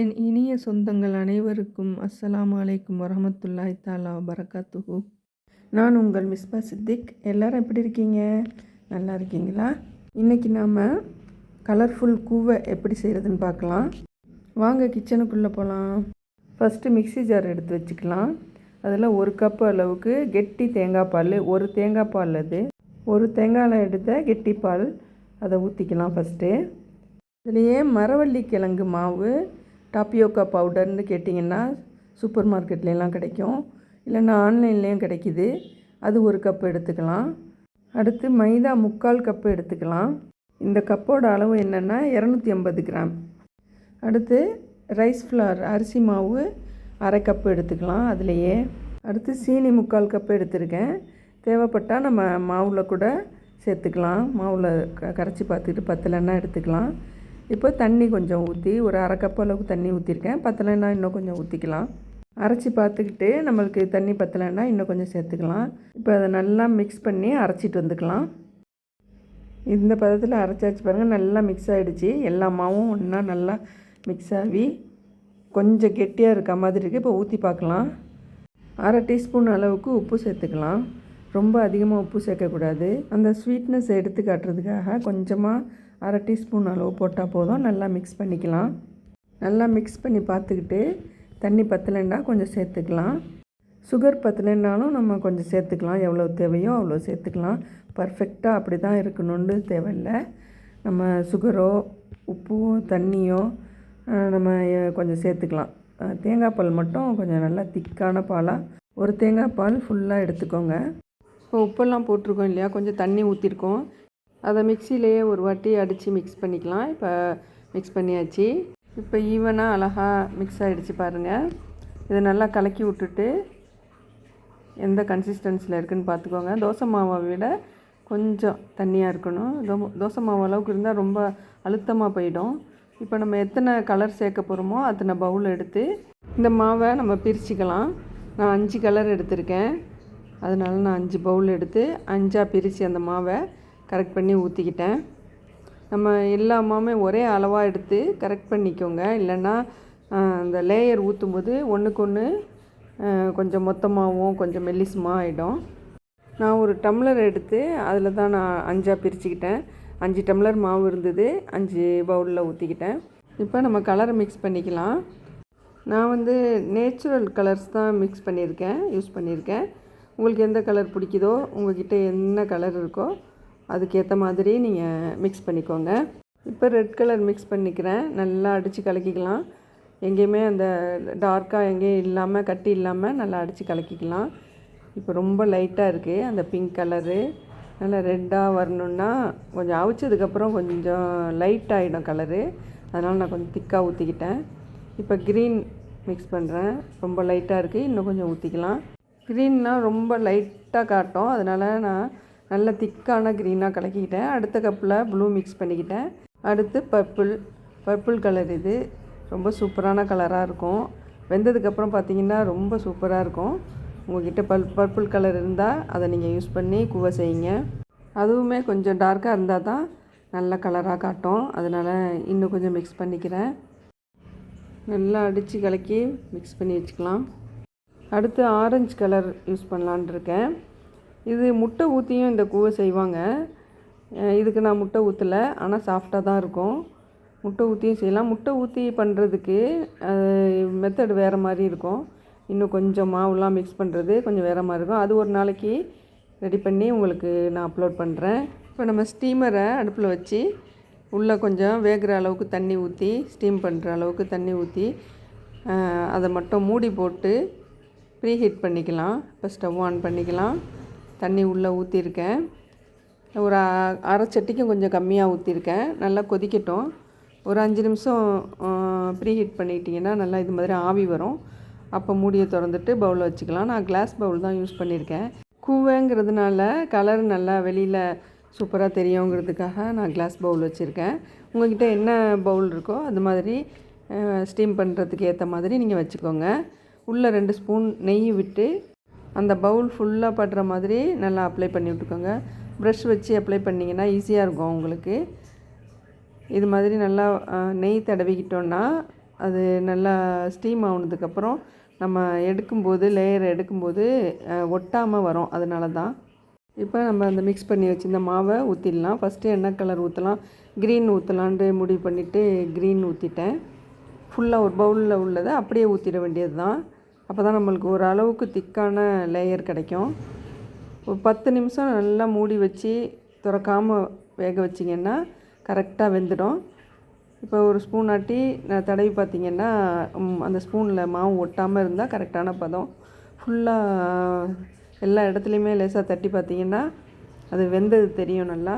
என் இனிய சொந்தங்கள் அனைவருக்கும் அஸ்ஸலாம் அலைக்கும் வரஹமத்துல்லாஹி தாலா வரகாத்துஹு நான் உங்கள் மிஸ்பா சித்திக். எல்லாரும் எப்படி இருக்கீங்க? நல்லா இருக்கீங்களா? இன்றைக்கி நாம் கலர்ஃபுல் கூவை எப்படி செய்கிறதுன்னு பார்க்கலாம். வாங்க கிச்சனுக்குள்ளே போகலாம் ஃபஸ்ட்டு மிக்சி ஜார் எடுத்து வச்சுக்கலாம். அதில் ஒரு கப் அளவுக்கு கெட்டி தேங்காய் பால் ஒரு தேங்காய் பால் அது. ஒரு தேங்காயில் எடுத்த கெட்டி பால் அதை ஊற்றிக்கலாம் ஃபஸ்ட்டு இதுலேயே மரவள்ளி கிழங்கு மாவு டாப்பியோக்கா பவுடர்னு கேட்டிங்கன்னா சூப்பர் மார்க்கெட்லலாம் கிடைக்கும். இல்லைன்னா ஆன்லைன்லேயும் கிடைக்கிது. அது ஒரு கப் எடுத்துக்கலாம். அடுத்து மைதா முக்கால் கப்பு எடுத்துக்கலாம். இந்த கப்போட அளவு என்னென்னா இரநூத்தி ஐம்பது கிராம். அடுத்து ரைஸ் ஃப்ளார் அரிசி மாவு அரை கப்பு எடுத்துக்கலாம் அதுலேயே. அடுத்து சீனி முக்கால் கப்பு எடுத்திருக்கேன். தேவைப்பட்டால் நம்ம மாவில் கூட சேர்த்துக்கலாம். மாவில் க கரைச்சி பார்த்துக்கிட்டு பத்தலைன்னா எடுத்துக்கலாம். இப்போ தண்ணி கொஞ்சம் ஊற்றி ஒரு அரை கப் அளவுக்கு தண்ணி ஊற்றிருக்கேன் பத்தலைன்னா இன்னும் கொஞ்சம் ஊற்றிக்கலாம் அரைச்சி பார்த்துக்கிட்டு நம்மளுக்கு தண்ணி பத்தலைன்னா இன்னும் கொஞ்சம் சேர்த்துக்கலாம். இப்போ அதை நல்லா மிக்ஸ் பண்ணி அரைச்சிட்டு வந்துக்கலாம். இந்த பதத்தில் அரைச்சாச்சு பாருங்கள் நல்லா மிக்ஸ் ஆகிடுச்சு எல்லா மாவும் ஒன்றா நல்லா மிக்ஸ் ஆகி கொஞ்சம் கெட்டியாக இருக்க மாதிரி இருக்குது இப்போ ஊற்றி பார்க்கலாம். அரை டீஸ்பூன் அளவுக்கு உப்பு சேர்த்துக்கலாம். ரொம்ப அதிகமாக உப்பு சேர்க்கக்கூடாது. அந்த ஸ்வீட்னஸ் எடுத்து காட்டுறதுக்காக கொஞ்சமாக அரை டீஸ்பூன் அளவு போட்டால் போதும். நல்லா மிக்ஸ் பண்ணிக்கலாம். நல்லா மிக்ஸ் பண்ணி பார்த்துக்கிட்டு தண்ணி பத்தலைன்னா கொஞ்சம் சேர்த்துக்கலாம். சுகர் பத்தலைன்னாலும் நம்ம கொஞ்சம் சேர்த்துக்கலாம். எவ்வளோ தேவையோ அவ்வளோ சேர்த்துக்கலாம். பர்ஃபெக்டாக அப்படி தான் இருக்கணும்னு தேவையில்லை. நம்ம சுகரோ உப்போ தண்ணியோ நம்ம கொஞ்சம் சேர்த்துக்கலாம். தேங்காய் பால் மட்டும் கொஞ்சம் நல்லா திக்கான பாலாக ஒரு தேங்காய் பால் ஃபுல்லாக எடுத்துக்கோங்க. இப்போ உப்பெல்லாம் போட்டிருக்கோம் இல்லையா? கொஞ்சம் தண்ணி ஊற்றிருக்கோம் அதை மிக்சிலேயே ஒரு வாட்டி அடித்து மிக்ஸ் பண்ணிக்கலாம். இப்போ மிக்ஸ் பண்ணியாச்சு. இப்போ ஈவனாக அழகாக மிக்ஸ் ஆகிடுச்சு பாருங்கள் இதை நல்லா கலக்கி விட்டுட்டு எந்த கன்சிஸ்டன்சியில் இருக்குதுன்னு பார்த்துக்கோங்க. தோசை மாவை விட கொஞ்சம் தண்ணியாக இருக்கணும். தோ தோசை மாவு அளவுக்கு இருந்தால் ரொம்ப அழுத்தமாக போயிடும். இப்போ நம்ம எத்தனை கலர் சேர்க்க போகிறோமோ அத்தனை பவுல் எடுத்து இந்த மாவை நம்ம பிரிச்சுக்கலாம். நான் அஞ்சு கலர் எடுத்திருக்கேன். அதனால் நான் அஞ்சு பவுல் எடுத்து அஞ்சாக பிரித்து அந்த மாவை கரெக்ட் பண்ணி ஊற்றிக்கிட்டேன் நம்ம எல்லா மாவுமே ஒரே அளவாக எடுத்து கரெக்ட் பண்ணிக்கோங்க. இல்லைன்னா அந்த லேயர் ஊற்றும் போது ஒன்றுக்கு ஒன்று கொஞ்சம் மொத்தமாகவும் கொஞ்சம் மெல்லிசுமாக ஆகிடும் நான் ஒரு டம்ளர் எடுத்து அதில் தான் நான் அஞ்சாக பிரிச்சுக்கிட்டேன். அஞ்சு டம்ளர் மாவு இருந்தது. அஞ்சு பவுலில் ஊற்றிக்கிட்டேன் இப்போ நம்ம கலரை மிக்ஸ் பண்ணிக்கலாம். நான் வந்து நேச்சுரல் கலர்ஸ் தான் மிக்ஸ் பண்ணியிருக்கேன் யூஸ் பண்ணியிருக்கேன். உங்களுக்கு எந்த கலர் பிடிக்குதோ உங்கள்கிட்ட என்ன கலர் இருக்கோ அதுக்கேற்ற மாதிரி நீங்கள் மிக்ஸ் பண்ணிக்கோங்க. இப்போ ரெட் கலர் மிக்ஸ் பண்ணிக்கிறேன். நல்லா அடித்து கலக்கிக்கலாம். எங்கேயுமே அந்த டார்க்காக எங்கேயும் இல்லாமல் கட்டி இல்லாமல் நல்லா அடித்து கலக்கிக்கலாம். இப்போ ரொம்ப லைட்டாக இருக்குது அந்த பிங்க் கலரு நல்லா ரெட்டாக வரணுன்னா கொஞ்சம் அவிச்சதுக்கப்புறம் கொஞ்சம் லைட் ஆகிடும் கலரு அதனால் நான் கொஞ்சம் திக்காக ஊற்றிக்கிட்டேன் இப்போ க்ரீன் மிக்ஸ் பண்ணுறேன் ரொம்ப லைட்டாக இருக்குது இன்னும் கொஞ்சம் ஊற்றிக்கலாம் க்ரீன்னால் ரொம்ப லைட்டாக காட்டும். அதனால் நான் நல்ல திக்கான க்ரீனாக கலக்கிக்கிட்டேன். அடுத்த கப்பில் ப்ளூ மிக்ஸ் பண்ணிக்கிட்டேன். அடுத்து பர்பிள் பர்பிள் கலர் இது. ரொம்ப சூப்பரான கலராக இருக்கும். வெந்ததுக்கப்புறம் பார்த்திங்கன்னா ரொம்ப சூப்பராக இருக்கும். உங்கள்கிட்ட பல் பர்பிள் கலர் இருந்தால் அதை நீங்கள் யூஸ் பண்ணி கூவை செய்யுங்க. அதுவுமே கொஞ்சம் டார்க்காக இருந்தால் தான் நல்ல கலராக காட்டும். அதனால் இன்னும் கொஞ்சம் மிக்ஸ் பண்ணிக்கிறேன். நல்லா அடித்து கலக்கி மிக்ஸ் பண்ணி வச்சுக்கலாம். அடுத்து ஆரஞ்சு கலர் யூஸ் பண்ணலான் இருக்கேன். இது முட்டை ஊற்றியும் இந்த கூவை செய்வாங்க. இதுக்கு நான் முட்டை ஊற்றலை ஆனால் சாஃப்டாக தான் இருக்கும். முட்டை ஊற்றியும் செய்யலாம். முட்டை ஊற்றி பண்ணுறதுக்கு மெத்தடு வேறு மாதிரி இருக்கும். இன்னும் கொஞ்சம் மாவுலாம் மிக்ஸ் பண்ணுறது கொஞ்சம் வேறு மாதிரி இருக்கும். அது ஒரு நாளைக்கு ரெடி பண்ணி உங்களுக்கு நான் அப்லோட் பண்ணுறேன் இப்போ நம்ம ஸ்டீமரை அடுப்பில் வச்சு உள்ளே கொஞ்சம் வேகிற அளவுக்கு தண்ணி ஊற்றி ஸ்டீம் பண்ணுற அளவுக்கு தண்ணி ஊற்றி அதை மட்டும் மூடி போட்டு ப்ரீ ஹீட் பண்ணிக்கலாம். இப்போ ஸ்டவ் ஆன் பண்ணிக்கலாம். தண்ணி உள்ளே ஊற்றிருக்கேன் ஒரு அரை சட்டிக்கும் கொஞ்சம் கம்மியாக ஊற்றிருக்கேன் நல்லா கொதிக்கட்டும். ஒரு அஞ்சு நிமிஷம் ப்ரீ ஹீட் நல்லா இது மாதிரி ஆவி வரும். அப்போ மூடியை திறந்துட்டு பவுலில் வச்சுக்கலாம். நான் கிளாஸ் பவுல் தான் யூஸ் பண்ணியிருக்கேன். கூவைங்கிறதுனால கலர் நல்லா வெளியில் சூப்பராக தெரியுங்கிறதுக்காக நான் கிளாஸ் பவுல் வச்சுருக்கேன். உங்கள்கிட்ட என்ன பவுல் இருக்கோ அது மாதிரி ஸ்டீம் பண்ணுறதுக்கு ஏற்ற மாதிரி நீங்கள் வச்சுக்கோங்க. உள்ளே ரெண்டு ஸ்பூன் நெய் விட்டு அந்த பவுல் ஃபுல்லாக படுற மாதிரி நல்லா அப்ளை பண்ணி விட்டுக்கோங்க. ப்ரஷ் வச்சு அப்ளை பண்ணிங்கன்னா ஈஸியாக இருக்கும் உங்களுக்கு. இது மாதிரி நல்லா நெய் தடவிக்கிட்டோன்னா அது நல்லா ஸ்டீம் ஆகுனதுக்கப்புறம் நம்ம எடுக்கும்போது லேயர் எடுக்கும்போது ஒட்டாமல் வரும். அதனால தான் இப்போ நம்ம அந்த மிக்ஸ் பண்ணி வச்சுருந்த மாவை ஊற்றிடலாம் ஃபஸ்ட்டு என்ன கலர் ஊற்றலாம் க்ரீன் ஊற்றலான்ட்டு முடிவு பண்ணிவிட்டு க்ரீன் ஊற்றிட்டேன் ஃபுல்லாக ஒரு பவுலில் உள்ளதை அப்படியே ஊற்றிட வேண்டியது தான் அப்போ தான் நம்மளுக்கு ஒரு அளவுக்கு திக்கான லேயர் கிடைக்கும். ஒரு பத்து நிமிஷம் நல்லா மூடி வச்சு திறக்காமல் வேக வச்சிங்கன்னா கரெக்டாக வெந்துடும். இப்போ ஒரு ஸ்பூன் ஆட்டி நான் தடவி பார்த்திங்கன்னா அந்த ஸ்பூனில் மாவு ஒட்டாமல் இருந்தால் கரெக்டான பதம். ஃபுல்லாக எல்லா இடத்துலையுமே லேசாக தட்டி பார்த்தீங்கன்னா அது வெந்தது தெரியும் நல்லா.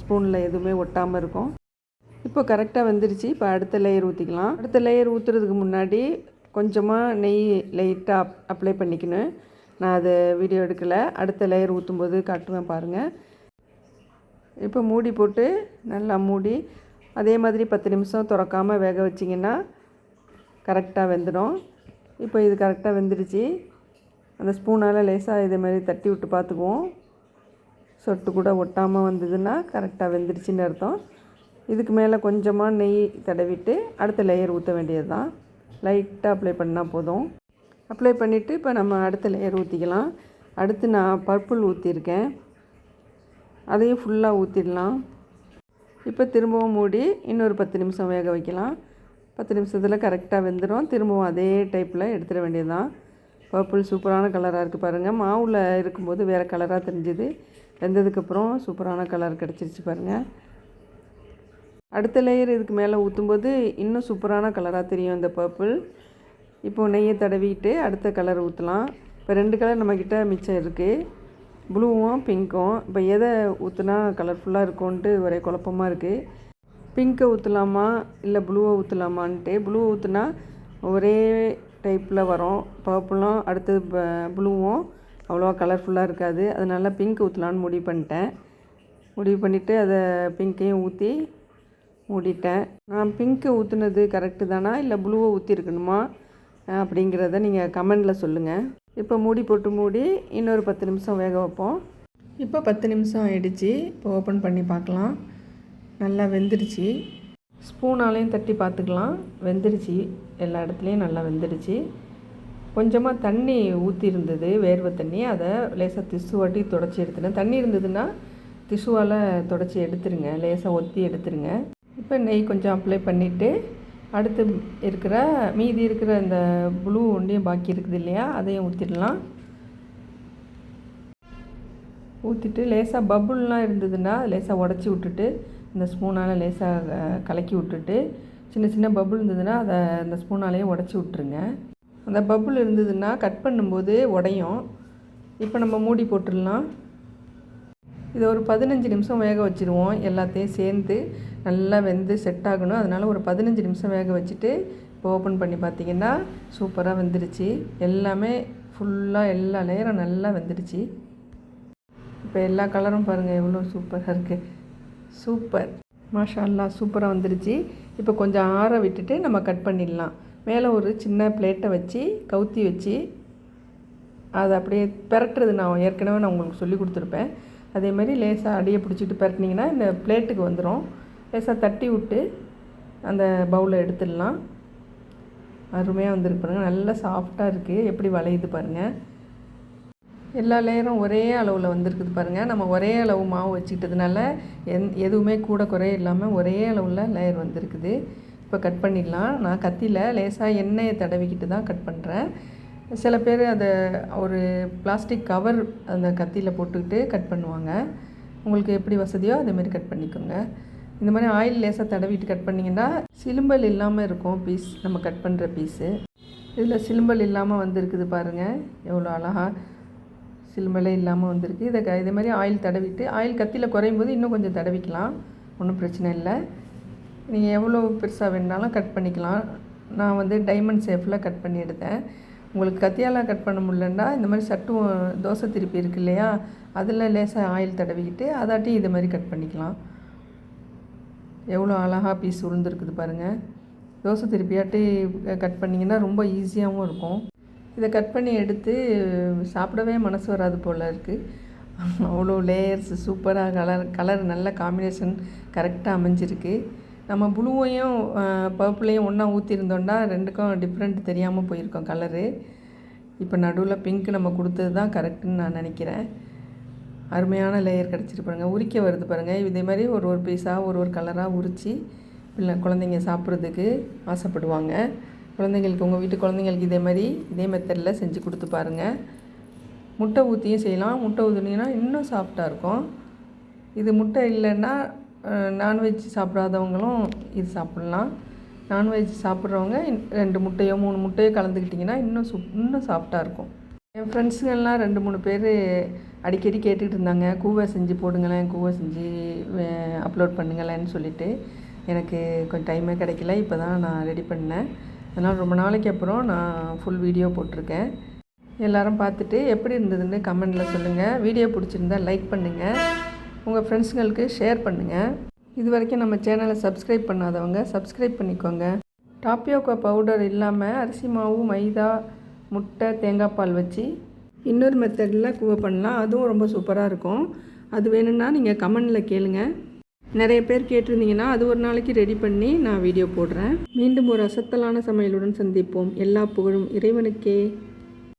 ஸ்பூனில் எதுவுமே ஒட்டாமல் இருக்கும். இப்போ கரெக்டாக வெந்துருச்சு. இப்போ அடுத்த லேயர் ஊற்றிக்கலாம் அடுத்த லேயர் ஊற்றுறதுக்கு முன்னாடி கொஞ்சமாக நெய் லைட்டாக அப் அப்ளை பண்ணிக்கணும். நான் அதை வீடியோ எடுக்கலை. அடுத்த லேயர் ஊற்றும்போது காட்டுவேன் பாருங்கள் இப்போ மூடி போட்டு நல்லா மூடி அதே மாதிரி பத்து நிமிஷம் திறக்காமல் வேக வச்சிங்கன்னா கரெக்டாக வெந்துடும். இப்போ இது கரெக்டாக வெந்துடுச்சு. அந்த ஸ்பூனால் லேசாக இதே மாதிரி தட்டி விட்டு பார்த்துக்குவோம். சொட்டு கூட ஒட்டாமல் வந்ததுன்னா கரெக்டாக வெந்துடுச்சின்னு அர்த்தம். இதுக்கு மேலே கொஞ்சமாக நெய் தடவிட்டு அடுத்த லேயர் ஊற்ற வேண்டியது தான் லைட்டாக அப்ளை பண்ணால் போதும். அப்ளை பண்ணிவிட்டு இப்போ நம்ம அடுத்த லேயர் ஊற்றிக்கலாம் அடுத்து நான் பர்பிள் ஊற்றிருக்கேன் அதையும் ஃபுல்லாக ஊற்றிடலாம் இப்போ திரும்பவும் மூடி இன்னொரு பத்து நிமிஷம் வேக வைக்கலாம். பத்து நிமிஷத்தில் கரெக்டாக வெந்துடும் திரும்பவும் அதே டைப்பில் எடுத்துட வேண்டியதுதான். பர்பிள் சூப்பரான கலராக இருக்குது பாருங்கள் மாவில் இருக்கும்போது வேறு கலராக தெரிஞ்சுது. வெந்ததுக்கப்புறம் சூப்பரான கலர் கிடச்சிருச்சு பாருங்கள் அடுத்த லேயர் இதுக்கு மேலே ஊற்றும்போது இன்னும் சூப்பரான கலராக தெரியும் இந்த பர்பிள் இப்போது நெய்யை தடவிட்டு அடுத்த கலர் ஊற்றலாம் இப்போ ரெண்டு கலர் நம்மக்கிட்ட மிச்சம் இருக்குது ப்ளூவும் பிங்க்கும் இப்போ எதை ஊற்றுனா கலர்ஃபுல்லாக இருக்கும்ன்ட்டு ஒரே குழப்பமாக இருக்குது பிங்க்கை ஊற்றலாமா இல்லை ப்ளூவை ஊற்றலாமான்ட்டு ப்ளூ ஊற்றுனா ஒரே டைப்பில் வரும். பர்பிளும் அடுத்தது ப்ளூவும் அவ்வளோவா கலர்ஃபுல்லாக இருக்காது. அதனால் பிங்க் ஊற்றலான்னு முடிவு பண்ணிட்டேன். முடிவு பண்ணிவிட்டு அதை பிங்க்கையும் ஊற்றி மூடிட்டேன். நான் பிங்க்கு ஊற்றுனது கரெக்டு தானா? இல்லை ப்ளூவை ஊற்றிருக்கணுமா அப்படிங்கிறத நீங்கள் கமெண்டில் சொல்லுங்கள் இப்போ மூடி போட்டு மூடி இன்னொரு பத்து நிமிஷம் வேக வைப்போம். இப்போ பத்து நிமிஷம் ஆயிடுச்சு. இப்போ ஓப்பன் பண்ணி பார்க்கலாம். நல்லா வெந்துடுச்சு ஸ்பூனாலையும் தட்டி பார்த்துக்கலாம். வெந்துடுச்சு எல்லா இடத்துலையும் நல்லா வெந்துடுச்சு கொஞ்சமாக தண்ணி ஊற்றி இருந்தது வேர்வை தண்ணி. அதை லேசாக திசு வாட்டி தொடச்சி எடுத்துனேன் தண்ணி இருந்ததுன்னா திசுவால் தொடச்சி எடுத்துருங்க. லேசாக ஒத்தி எடுத்துருங்க. இப்போ நெய் கொஞ்சம் அப்ளை பண்ணிவிட்டு அடுத்து இருக்கிற மீதி இருக்கிற இந்த ப்ளூ ஒன்றையும் பாக்கி இருக்குது இல்லையா அதையும் ஊற்றிடலாம் ஊற்றிட்டு லேசாக பபுள்லாம் இருந்ததுன்னா லேசாக உடச்சி விட்டுட்டு இந்த ஸ்பூனால் லேசாக கலக்கி விட்டுட்டு சின்ன சின்ன பபுள் இருந்ததுன்னா அதை அந்த ஸ்பூனாலேயே உடச்சி விட்ருங்க அந்த பபுள் இருந்ததுன்னா கட் பண்ணும்போது உடையும். இப்போ நம்ம மூடி போட்டுடலாம். இதை ஒரு பதினஞ்சு நிமிஷம் வேக வச்சுருவோம். எல்லாத்தையும் சேர்ந்து நல்லா வெந்து செட் ஆகணும். அதனால் ஒரு பதினஞ்சு நிமிஷம் வேக வச்சுட்டு இப்போ ஓப்பன் பண்ணி பார்த்தீங்கன்னா சூப்பராக வெந்துருச்சு. எல்லாமே ஃபுல்லாக எல்லா லேயரும் நல்லா வெந்துருச்சு. இப்போ எல்லா கலரும் பாருங்கள் எவ்வளோ சூப்பராக இருக்குது சூப்பர் மாஷால்லா சூப்பராக வந்துருச்சு. இப்போ கொஞ்சம் ஆற விட்டுட்டு நம்ம கட் பண்ணிடலாம். மேலே ஒரு சின்ன பிளேட்டை வச்சு கவுத்தி வச்சு அதை அப்படியே பெரட்டுறது நான் ஏற்கனவே நான் உங்களுக்கு சொல்லி கொடுத்துருப்பேன். அதே மாதிரி லேசாக அடியை பிடிச்சிட்டு பரட்டினீங்கன்னா இந்த பிளேட்டுக்கு வந்துடும் லேசாக தட்டி விட்டு அந்த பவுலை எடுத்துடலாம். அருமையாக வந்திருக்கு பாருங்கள் நல்லா சாஃப்டாக இருக்குது எப்படி வளையுது பாருங்கள் எல்லா லேயரும் ஒரே அளவில் வந்திருக்குது பாருங்கள் நம்ம ஒரே அளவு மாவு வச்சுக்கிட்டதுனால எந் எதுவுமே கூட குறைய இல்லாமல் ஒரே அளவில் லேயர் வந்திருக்குது. இப்போ கட் பண்ணிடலாம். நான் கத்தியில் லேசாக எண்ணெயை தடவிக்கிட்டு தான் கட் பண்ணுறேன் சில பேர் அதை ஒரு பிளாஸ்டிக் கவர் அந்த கத்தியில் போட்டுக்கிட்டு கட் பண்ணுவாங்க. உங்களுக்கு எப்படி வசதியோ அதேமாரி கட் பண்ணிக்கோங்க. இந்த மாதிரி ஆயில் லேசாக தடவிட்டு கட் பண்ணிங்கன்னா சிலும்பல் இல்லாமல் இருக்கும் பீஸ் நம்ம கட் பண்ணுற பீஸு இதில் சிலும்பல் இல்லாமல் வந்திருக்குது பாருங்கள் எவ்வளோ அழகாக சிலும்பலே இல்லாமல் வந்திருக்கு. இதை க- இதே மாதிரி ஆயில் தடவிட்டு ஆயில் கத்தியில் குறையும் போது இன்னும் கொஞ்சம் தடவிக்கலாம். ஒன்றும் பிரச்சனை இல்லை. நீங்கள் எவ்வளோ பெருசாக வேணாலும் கட் பண்ணிக்கலாம். நான் வந்து டைமண்ட் ஷேஃபில் கட் பண்ணி எடுத்தேன். உங்களுக்கு கத்தியாலாம் கட் பண்ண முடியலன்னா இந்த மாதிரி சட்டு தோசை திருப்பி இருக்கு இல்லையா அதில் லேசாக ஆயில் தடவிக்கிட்டு அதாட்டி இது மாதிரி கட் பண்ணிக்கலாம். எவ்வளோ அழகாக பீஸ் உளுந்துருக்குது பாருங்கள் தோசை திருப்பியாட்டி கட் பண்ணிங்கன்னா ரொம்ப ஈஸியாகவும் இருக்கும். இதை கட் பண்ணி எடுத்து சாப்பிடவே மனசு வராது போல் இருக்குது அவ்வளோ லேயர்ஸ் சூப்பராக கலர் கலர் நல்ல காம்பினேஷன் கரெக்டாக அமைஞ்சிருக்கு. நம்ம ப்ளூவையும் பர்பிளையும் ஒன்றா ஊற்றிருந்தோன்னா ரெண்டுக்கும் டிஃப்ரெண்ட் தெரியாமல் போயிருக்கோம் கலரு இப்போ நடுவில் பிங்க் நம்ம கொடுத்தது தான் கரெக்டுன்னு நான் நினைக்கிறேன். அருமையான லேயர் கிடச்சிட்டு பாருங்கள் உரிக்க வருது பாருங்கள் இதே மாதிரி ஒரு ஒரு பீஸாக ஒரு ஒரு கலராக உரித்து இல்லை குழந்தைங்க சாப்பிட்றதுக்கு ஆசைப்படுவாங்க. குழந்தைங்களுக்கு உங்கள் வீட்டு குழந்தைங்களுக்கு இதே மாதிரி இதே மெத்தடில் செஞ்சு கொடுத்து பாருங்கள் முட்டை ஊற்றியும் செய்யலாம். முட்டை ஊற்றுனீங்கன்னா இன்னும் சாஃப்டாக இருக்கும். இது முட்டை இல்லைன்னா நான்வெஜ் சாப்பிடாதவங்களும் இது சாப்பிட்லாம். நான்வெஜ் சாப்பிட்றவங்க இன்- ரெண்டு முட்டையோ மூணு முட்டையோ கலந்துக்கிட்டிங்கன்னா இன்னும் சு இன்னும் சாஃப்டாக இருக்கும். என் ஃப்ரெண்ட்ஸுங்கெல்லாம் ரெண்டு மூணு பேர் அடிக்கடி கேட்டுக்கிட்டு இருந்தாங்க. கூவை செஞ்சு போடுங்களேன் கூவை செஞ்சு அப்லோட் பண்ணுங்களேன்னு சொல்லிட்டு. எனக்கு கொஞ்சம் டைமே கிடைக்கல. இப்போ தான் நான் ரெடி பண்ணேன். அதனால் ரொம்ப நாளைக்கு அப்புறம் நான் ஃபுல் வீடியோ போட்டிருக்கேன். எல்லோரும் பார்த்துட்டு எப்படி இருந்ததுன்னு கமெண்டில் சொல்லுங்கள் வீடியோ பிடிச்சிருந்தா லைக் பண்ணுங்கள் உங்கள் ஃப்ரெண்ட்ஸுங்களுக்கு ஷேர் பண்ணுங்கள் இது வரைக்கும் நம்ம சேனலை சப்ஸ்கிரைப் பண்ணாதவங்க சப்ஸ்கிரைப் பண்ணிக்கோங்க. டாப்பியோக்கா பவுடர் இல்லாமல் அரிசி மாவு மைதா முட்டை தேங்காய் பால் வச்சு இன்னொரு மெத்தடில் கூவை பண்ணலாம். அதுவும் ரொம்ப சூப்பராக இருக்கும். அது வேணும்னா நீங்கள் கமெண்டில் கேளுங்க. நிறைய பேர் கேட்டிருந்தீங்கன்னா அது ஒரு நாளைக்கு ரெடி பண்ணி நான் வீடியோ போடுறேன். மீண்டும் ஒரு அசத்தலான சமையலுடன் சந்திப்போம். எல்லா புகழும் இறைவனுக்கே.